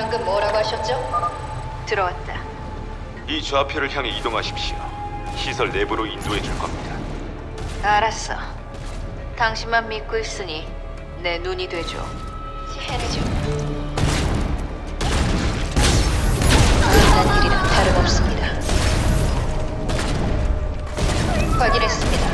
방금 뭐라고 하셨죠? 들어왔다. 이 좌표를 향해 이동하십시오. 시설 내부로 인도해 줄 겁니다. 알았어. 당신만 믿고 있으니 내 눈이 되죠. 해내죠. 끝난 일이라 다름없습니다. 확인했습니다.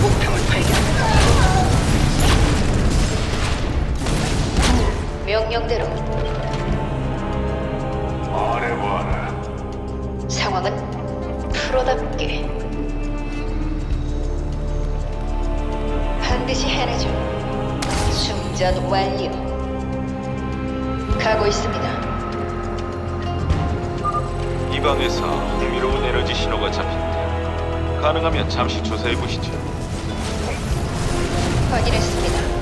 목표를 발견. 명령대로 말해봐라. 상황은 프로답게 반드시 해내죠. 충전 완료. 가고 있습니다. 이 방에서 흥미로운 에너지 신호가 잡힌다. 가능하면 잠시 조사해 보시죠. 확인했습니다.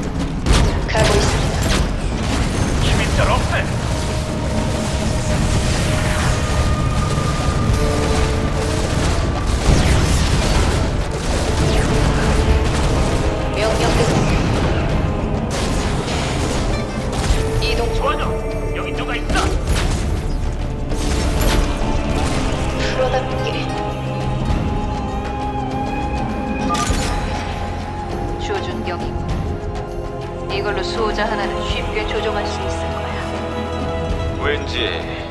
왠지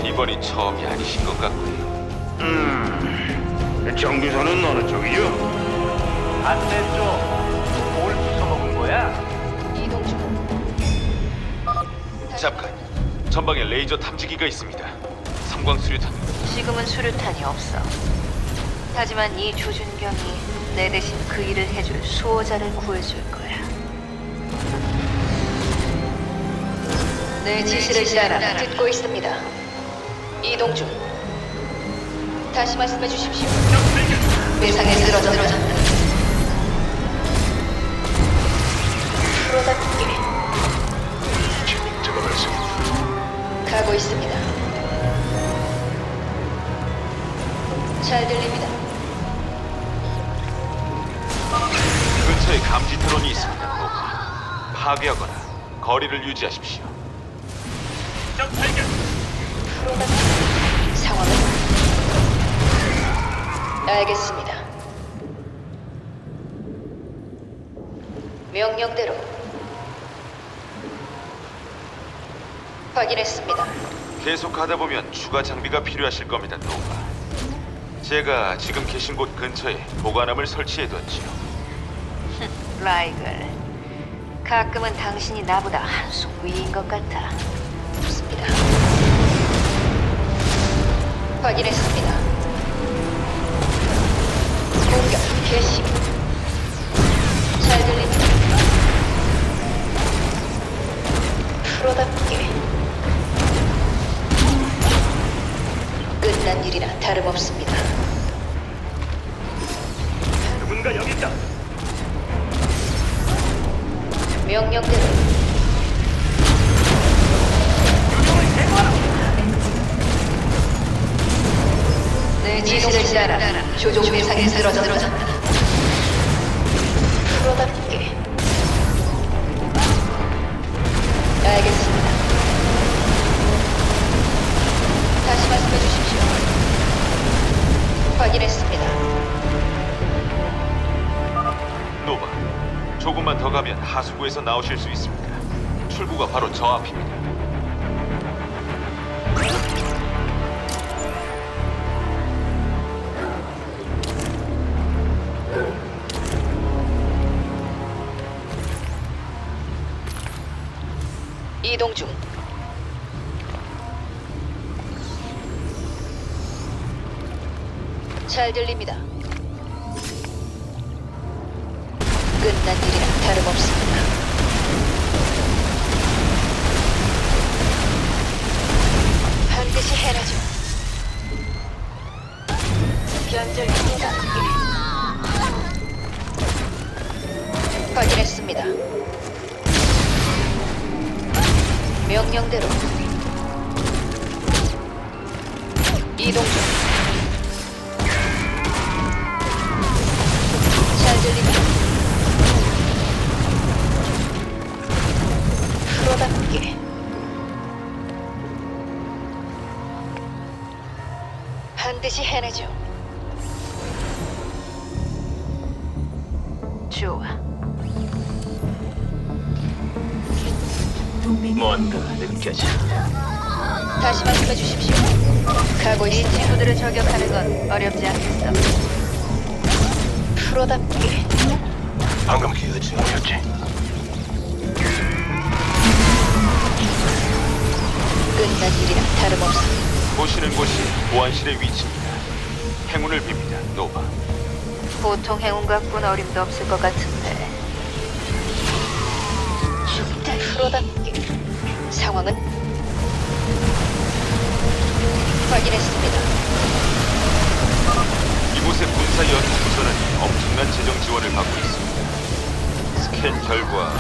이번이 처음이 아니신 것 같고요. 음. 정비서는 어느 쪽이요? 반대쪽. 뭘 부숴먹은 거야? 이동 중. 잠깐. 전방에 레이저 탐지기가 있습니다. 삼광 수류탄. 지금은 수류탄이 없어. 하지만 이 조준경이 내 대신 그 일을 해줄 수호자를 구해줄 거 내 지시를 따라 듣고 있습니다. 이동 중. 다시 말씀해 주십시오. 세상에 쓰러졌 확인했습니다. 계속하다 보면 추가 장비가 필요하실 겁니다, 노바. 제가 지금 계신 곳 근처에 보관함을 설치해뒀지요. 라이글, 가끔은 당신이 나보다 한 수 위인 것 같아. 좋습니다. 확인했습니다. 공격 개시. 잘 들립니다. 프로답 게 끝난 일이나 다름없습니다. 누군가 여기 있다. 명령대로 내 지시를 따라 조종 대상에 쓰러졌다. 하수구에서 나오실 수 있습니다. 출구가 바로 저 앞입니다. 이동 중. 잘 들립니다. 끝난 일이라 다름없습니다. 반드시 해내죠. 견절 확인했습니다. 명령대로 이동 중. 잘 들립니다. 프로답게 반드시 해내죠. 좋아. 뭔가 느껴져. 다시 말씀해 주십시오. 가고 이 친구들을 저격하는 건 어렵지 않겠어. 프로답게 방금 그 여지 뭐였지? 끝난 일이라 다름없어. 보시는 곳이 보안실의 위치입니다. 행운을 빕니다, 노바. 보통 행운 갖고는 어림도 없을 것 같은데. 프로답게 상황은 확인했습니다. 이곳의 군사 연구소는 엄청난 재정 지원을 받고 있습니다. 스캔 결과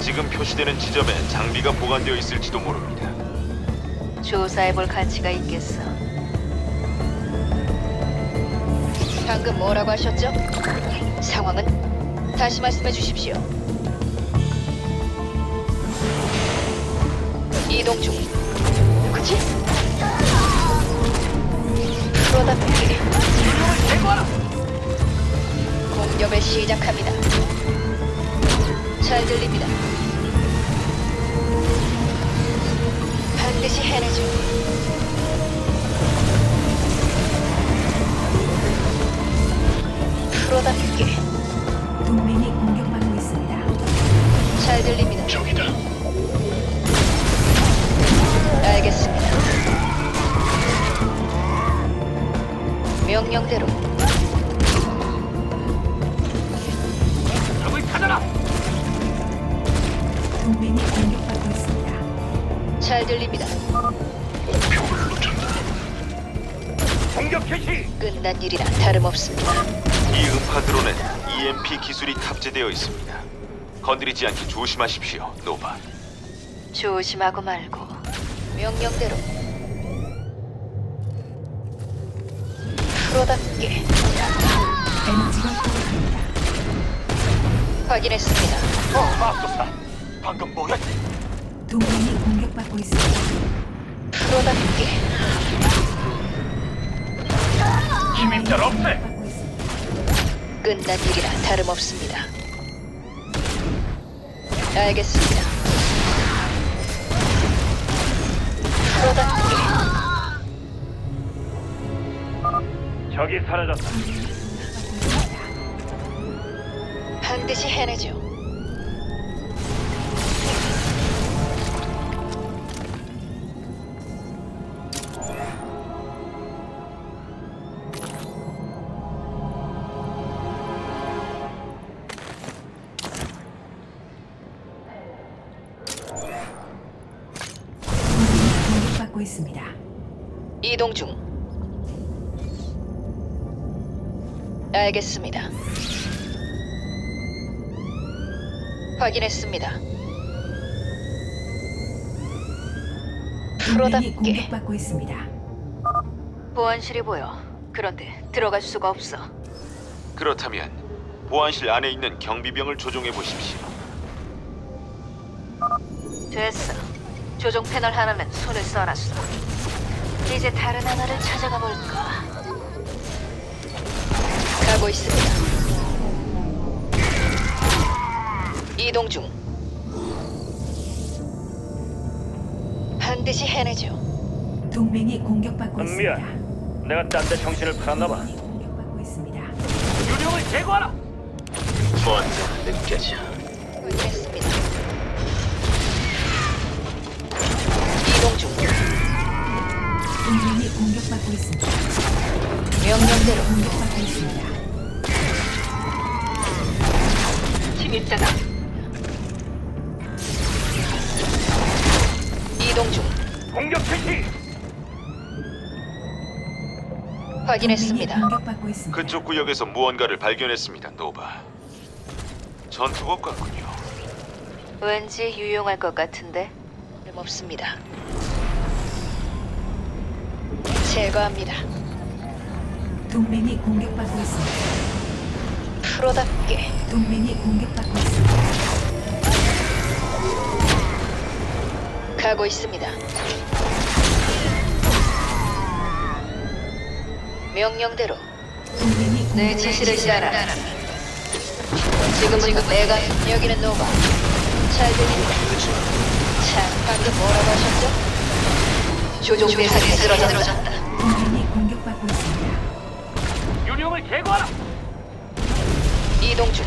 지금 표시되는 지점에 장비가 보관되어 있을지도 모릅니다. 조사해볼 가치가 있겠어. 방금 뭐라고 하셨죠? 상황은 다시 말씀해 주십시오. 이동 중. 누구지? 프로답게 공격을 시작합니다. 잘 들립니다. 해내죠. 프로답게 공격 개시. 끝난 일이라 다름없습니다. 이 음파 드론엔 EMP 기술이 탑재되어 있습니다. 건드리지 않게 조심하십시오, 노바. 조심하고 말고 명령대로 프로답게 에너지가. 확인했습니다. 어, 맙소사. 방금 뭐였지? 동맹이 공격받고 있습니다. 프로답게 침입자를 없애. 끝난 일이라 다름없습니다. 알겠습니다. 프로답게 적이 사라졌다. 반드시 해내죠. 이동 중. 알겠습니다. 확인했습니다. 동맹이 프로답게 공격받고 있습니다. 보안실이 보여. 그런데 들어갈 수가 없어. 그렇다면 보안실 안에 있는 경비병을 조종해 보십시오. 됐어. 조종 패널 하나는 손을 써놨어. 이제 다른 하나를 찾아가 볼까. 가고 있습니다. 이동 중. 반드시 해내죠. 동맹이 공격받고 있습니다. 흥미야, 내가 딴 데 정신을 팔았나 봐. 동맹이 공격받고 있습니다. 유령을 제거하라. 뭔가 느껴져. 확인 공격받고 있습니다. 명령대로 공격받고 있습니다. 침입자다. 이동 중. 공격 개시. 확인했습니다. 공격받고 있습니다. 그쪽 구역에서 무언가를 발견했습니다, 노바. 전투복 같군요. 왠지 유용할 것 같은데. 없습니다. 제거합니다. 동맹이 공격받고 있습니다. 프로답게 동맹이 공격받고 있습니다. 가고 있습니다. 명령대로 동맹이 내 공격- 지시를 따라. 지금 지금 내가 여기는 노바. 잘 들립니다. 참 방금 뭐라고 하셨죠? 조종 배상이 쓰러졌다. 동맹이 공격받고 있습니다. 유령을 제거하라. 이동 중.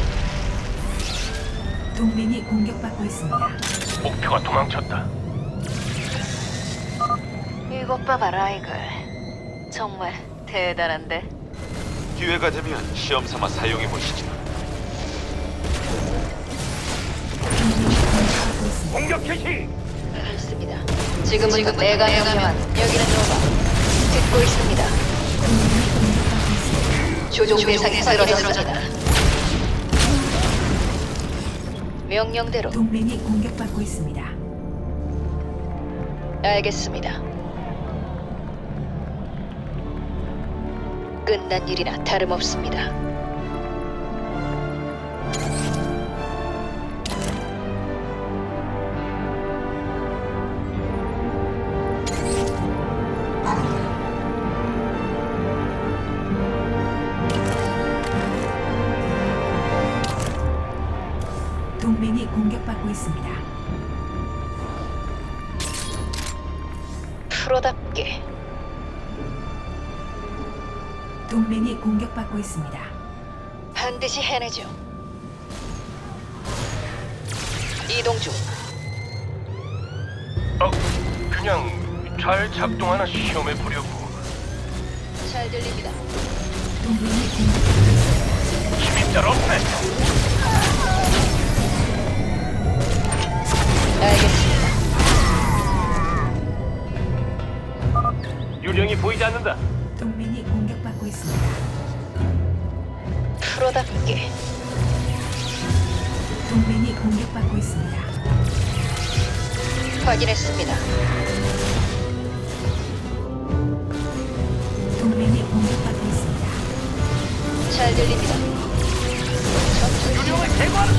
동맹이 공격받고 있습니다. 목표가 도망쳤다. 이것 봐봐 라이글. 정말 대단한데. 기회가 되면 시험 삼아 사용해 보시죠. 동맹이 공격받고 있습니다. 공격 개시. 있습니다. 지금 지금 내가 명령한 여기는 노바. 듣고 있습니다. 조종 배상이 쓰러졌습니다. 명령대로 동맹이 공격받고 있습니다. 알겠습니다. 끝난 일이나 다름없습니다. 받고 있습니다. 프로답게 동맹이 공격받고 있습니다. 반드시 해내죠. 이동 중. 어, 그냥 잘 작동하나 시험해 보려고. 잘 들립니다. 동맹이 공격받고 있습니다. 침입자 없네. 알겠습니다. 유령이 보이지 않는다. 동맹이 공격받고 있습니다. 프로답게 동맹이 공격받고 있습니다. 확인했습니다. 동맹이 공격받고 있습니다. 잘 들립니다. 유령을 제거하라.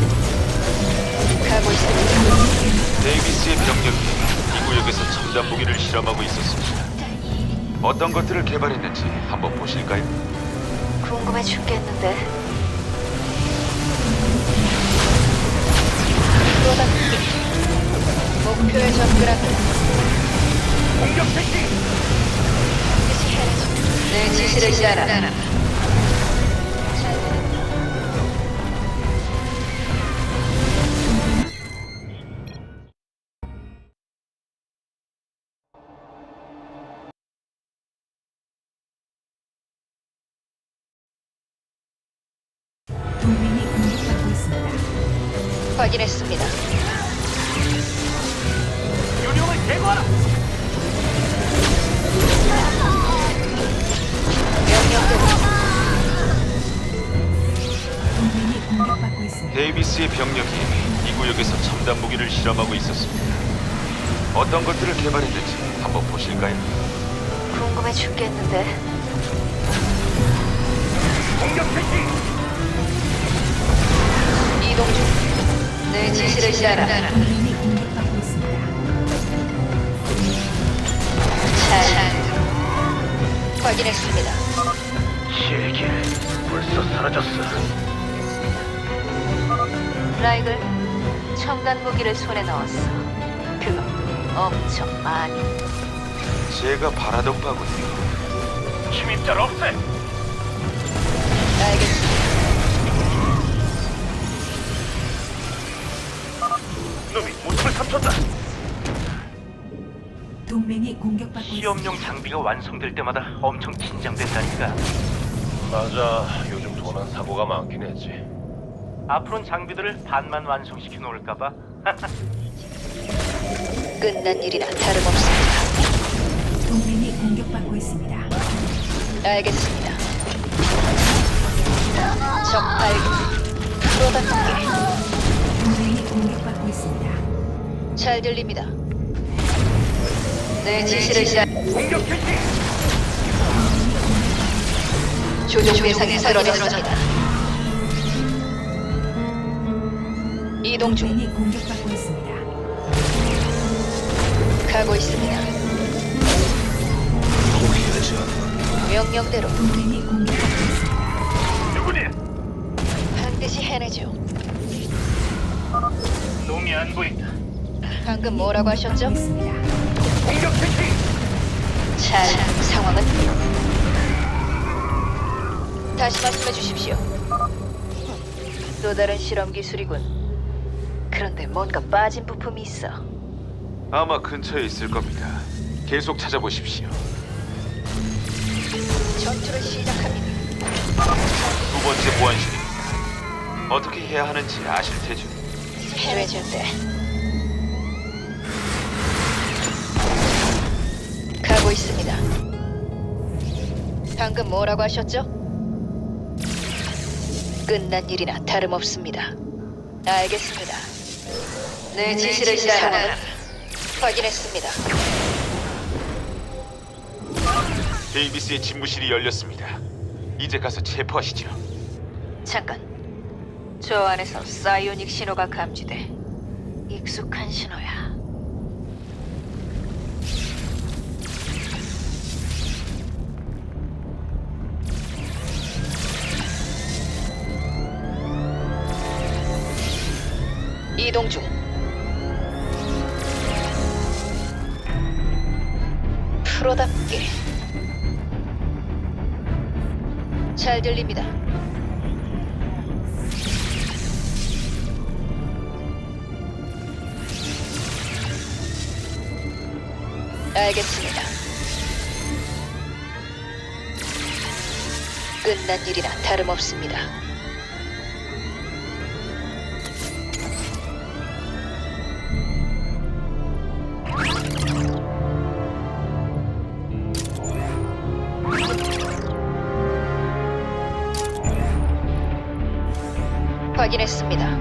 가고 있습니다. 데이비스의 병력이 이 구역에서 첨단 무기를 실험하고 있었습니다. 어떤 것들을 개발했는지 한번 보실까요? 궁금해 죽겠는데. 프로답게 목표에 접근합니다. 공격 해내죠. 내 지시를 따라. 데이비스의 병력이 이 구역에서 첨단 무기를 실험하고 있었습니다. 어떤 것들을 개발했는지 한번 보실까요? 궁금해 죽겠는데. 공격 개시. 이동 중. 내 지시를 따라. 동맹이 공격받고 있습니다. 잘. 확인했습니다. 실기 벌써 사라졌어. 라이글, 첨단 무기를 손에 넣었어. 그것도 엄청 많이. 제가 바라던 바군요. 침입자 없애. 알겠습니다. 놈이 모습을 감췄다. 동맹이 공격받고 시험용 있습니다. 장비가 완성될 때마다 엄청 긴장된다니까. 맞아. 요즘 도난 사고가 많긴 했지. 앞으로는 장비들을 반만 완성시켜 놓을까봐. 끝난 일이나 다름없습니다. 동맹이 공격받고 있습니다. 알겠습니다. 적 발견. 프로답게 있습니다. 잘 들립니다. 내 지시를 잘 조종 대상이 쓰러졌습니다. 이동 중 동맹이 공격받고 있습니다. 가고 있습니다. 명령대로 동맹이 공격받고 있습니다. 누구냐? 반드시 해내죠. 놈이 안 보인다. 방금 뭐라고 하셨죠? 공격받고 있습니다. 공격 캐치. 잘 상황은 다시 말씀해 주십시오. 또 다른 실험 기술이군. 그런데 뭔가 빠진 부품이 있어. 아마 근처에 있을 겁니다. 계속 찾아보십시오. 전투를 시작합니다. 두 번째 보안실입니다. 어떻게 해야 하는지 아실 테죠? 해외 절대. 가고 있습니다. 방금 뭐라고 하셨죠? 끝난 일이나 다름없습니다. 알겠습니다. 내 지시를 상황은 확인했습니다. 데이비스의 집무실이 열렸습니다. 이제 가서 체포하시죠. 잠깐. 저 안에서 사이오닉 신호가 감지돼. 익숙한 신호야. 이동 중. 프로답게. 잘 들립니다. 알겠습니다. 끝난 일이나 다름없습니다. 확인했습니다.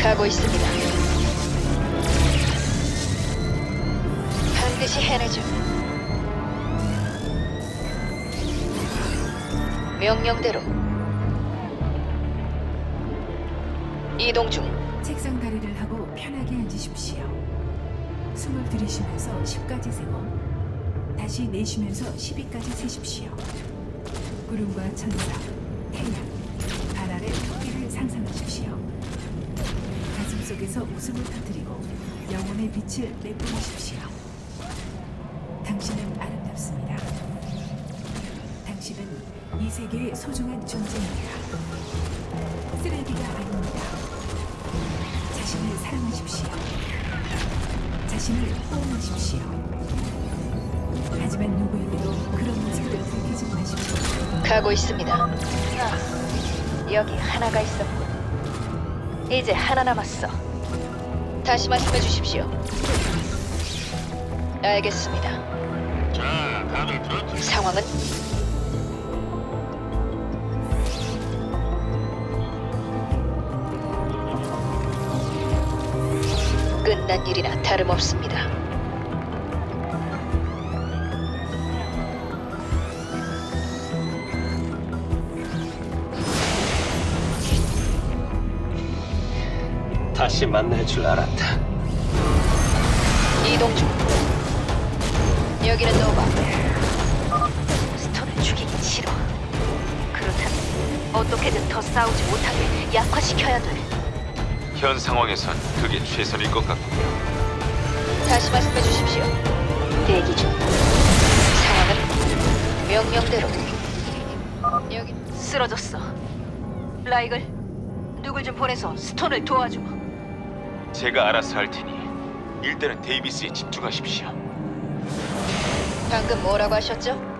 가고 있습니다. 반드시 해내죠. 명령대로 이동 중 책상 다리를 하고 편하게 앉으십시오. 숨을 들이쉬면서 10까지 세고 다시 내쉬면서 12까지 세십시오. 구름과 천사, 아래 토끼를 상상하십시오. 가슴 속에서 웃음을 터뜨리고 영혼의 빛을 내뿜으십시오. 당신은 아름답습니다. 당신은 이 세계의 소중한 존재입니다. 쓰레기가 아닙니다. 자신을 사랑하십시오. 자신을 포옹하십시오. 하지만 누구에게도 그런 모습을 들키지 마십시오. 가고 있습니다. 아, 여기 하나가 있었군. 이제 하나 남았어. 다시 말씀해 주십시오. 알겠습니다. 자, 다들 들었지? 상황은 끝난 일이나 다름없습니다. 다시 만날 줄 알았다. 이동 중. 여기는 노바. 스톤을 죽이기 싫어. 그렇다면 어떻게든 더 싸우지 못하게 약화시켜야 돼. 현 상황에선 그게 최선일 것 같군요. 다시 말씀해 주십시오. 대기 중. 상황은 명령대로. 여기 쓰러졌어. 라이글, 누굴 좀 보내서 스톤을 도와줘. 제가 알아서 할 테니 일단은 데이비스에 집중하십시오. 방금 뭐라고 하셨죠?